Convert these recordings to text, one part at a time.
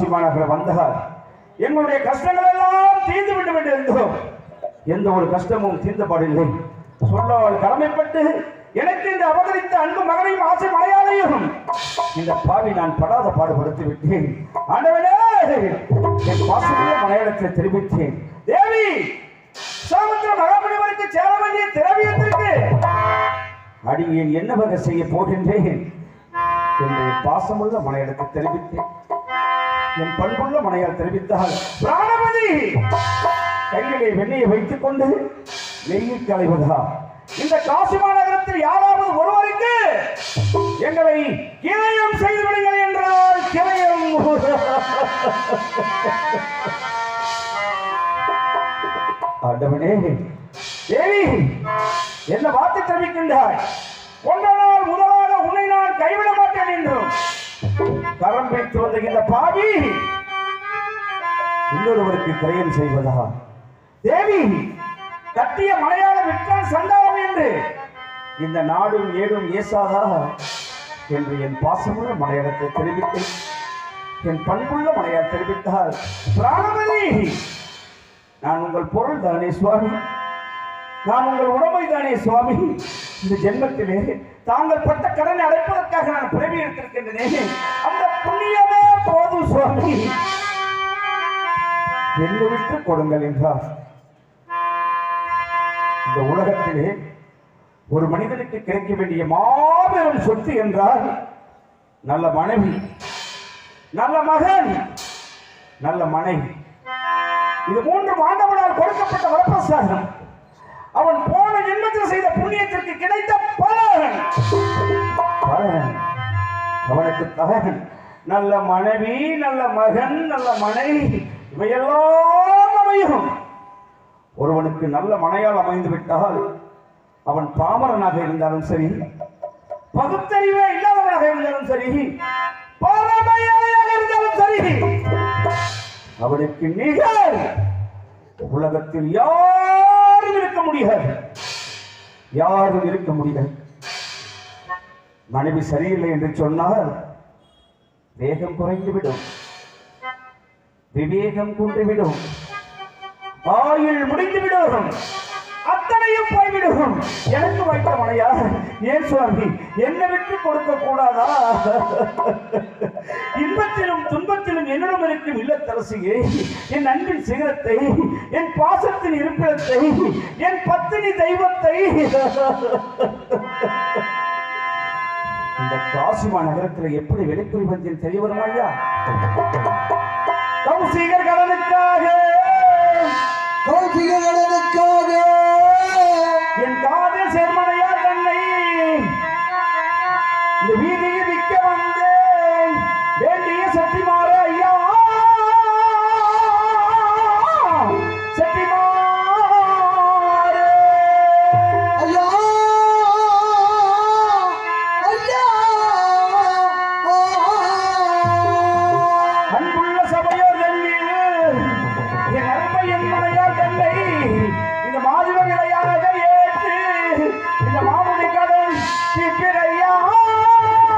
காசி வந்தார். எங்களுடைய கஷ்டங்கள் எல்லாம் தீர்ந்து விட்டு விட்டு இருந்தோம் எந்த ஒரு கஷ்டமும் தீர்ந்தபாடில்லை. சொல்லால் கடமைப்பட்டு எனக்கு இந்த அவதரித்த அன்பு மகனையும் ஆசை மலையாளையும் இந்த பாவி நான் படாத பாடுபடுத்தி விட்டேன். ஆண்டவனே என் பாசமுள்ள மலையாளத்தில் தெரிவித்தேன். தேவி சோமத்திர மகாபலிவருக்கு சேர வேண்டிய திரவியத்திற்கு அடியேன் என்ன வகை செய்ய போகின்றேன்? என்று பாசமுள்ள மலையாளத்தை தெரிவித்தேன். என் பண்புள்ள மனையால் தெரிவித்தால் பிராணபதி! கையிலே வெண்ணையை வைத்துக் கொண்டு நெய்யில் களைவதா? இந்த காசி மாநகரத்தில் யாராவது ஒருவருக்கு எங்களை கிரயம் செய்து விடுங்கள் என்றால் கிரயம்! ஆண்டவனே தேவி என்ன வார்த்தை தெரிவிக்கின்றாய்? ஒன்ற நாள் முதலாக உன்னை நான் கைவிட மாட்டேன் என்றும் கரம் பெற்று வந்த இந்த பாவி இன்னொருவருக்கு கிரயம் செய்வதா? தேவி கட்டிய மலையாள விற்றான் சண்டாளம் என்று. இந்த நாடும் ஏடும் ஏசாதா என்று என் பாசமுள்ள மலையாளத்தை தெரிவித்து என் பண்புள்ள மலையாள தெரிவித்தால் பிராணபதி நான் உங்கள் பொருள் தானே சுவாமி? நான் உங்கள் உடமை தானே சுவாமி. இந்த ஜென்மத்திலே தாங்கள் பட்ட கடனை அடைப்பதற்காக நான் பிறவி எடுத்திருக்கின்றனே. அந்த புண்ணியமே போதும் சுவாமி. என்னை விட்டு கொடுங்கள் என்றார். இந்த உலகத்திலே ஒரு மனிதனுக்கு கிடைக்க வேண்டிய மாபெரும் சொத்து என்றால் நல்ல மனைவி நல்ல மகன் நல்ல மனைவி. இது மூன்று ஆண்டவனால் கொடுக்கப்பட்ட வரப்பிரசாதம் அவன் போன ஜென்மத்தில் செய்த புண்ணியத்திற்கு கிடைத்த பலன் பலன் அவனுக்கு தகவன் நல்ல மனைவி நல்ல மகன் நல்ல மனைவி இவையெல்லாம் அமையும். ஒருவனுக்கு நல்ல மனையால் அமைந்து விட்டால் அவன் பாமரனாக இருந்தாலும் சரி பகுத்தறிவே இல்லாதவனாக இருந்தாலும் சரி பரமையாளையாக இருந்தாலும் சரி அவனுக்கு நிகழ் உலகத்தில் யார் இருக்க யாரும் இருக்க முடியாது மனைவி சரியில்லை என்று சொன்னால் வேகம் குறைந்துவிடும். விவேகம் குன்றுவிடும். ஆயுள் முடிந்துவிடும். அத்தனையும் போய்விடும் எனக்கு வைத்த மனையா ஏன் சுவாமி என்னை விட்டு கொடுக்க கூடாதா? இன்பத்திலும் துன்பத்திலும் என்னிடம் இருக்கும் இல்லத்தரசியை என் அன்பின் சிகரத்தை என் பாசத்தின் இருப்பிடத்தை என் பத்தினி தெய்வத்தை. இந்த காசிமா நகரத்தில் எப்படி வெளிப்புரி வந்தேன் தெரிய வருமா हम निकलें फिर यहाँ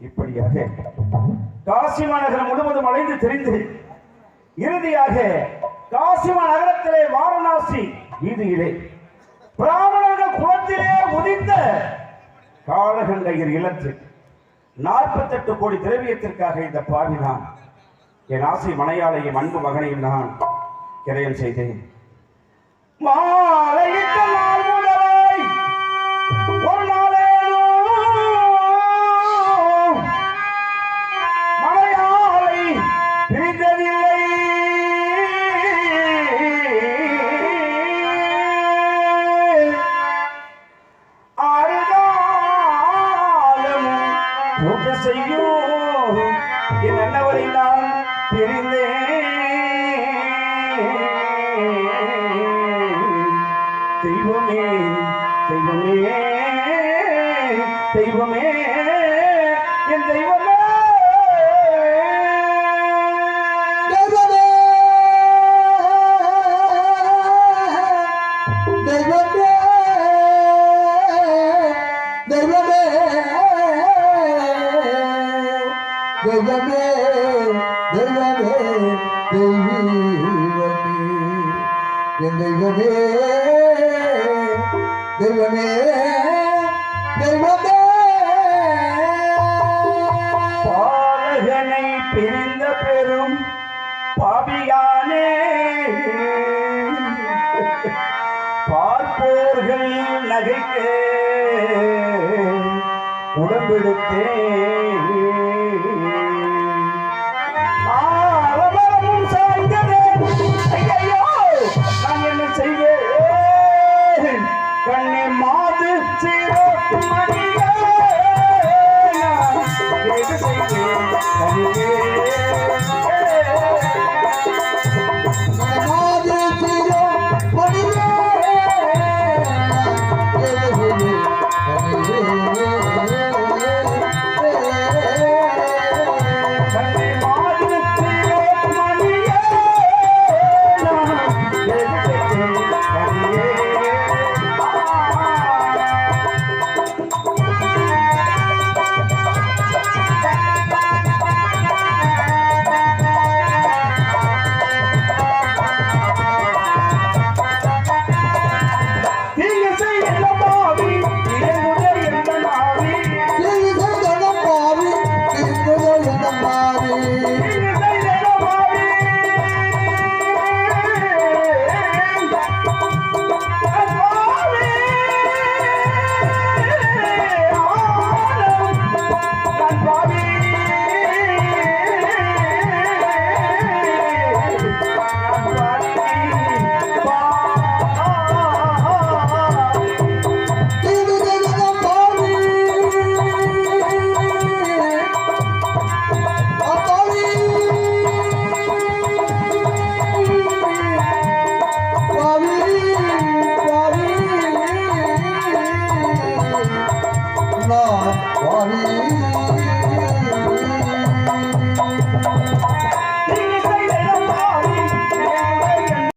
இப்படியாக காசி மாநகரம் முழுவதும் அலைந்து தெரிந்து இறுதியாக காசி மாநகரத்திலே வாரணாசி வீதியிலே பிராமணர்கள் குளத்திலே முடிந்த காலகண்டையர் இல்லத்தில் நாற்பத்தெட்டு கோடி திரவியத்திற்காக இந்த பாவி நான் என் ஆசை மனையாளையும் அன்பு மகனையும் நான் கிரயம் செய்தேன். மாலை செய்யும் என் அண்ணவரை நான் தெரிந்தேன் என் தெய்வமே தெய்வமே தெய்வமே பாலகனை பிரிந்த பெரும் உடம்பெடுத்தே. Yeah.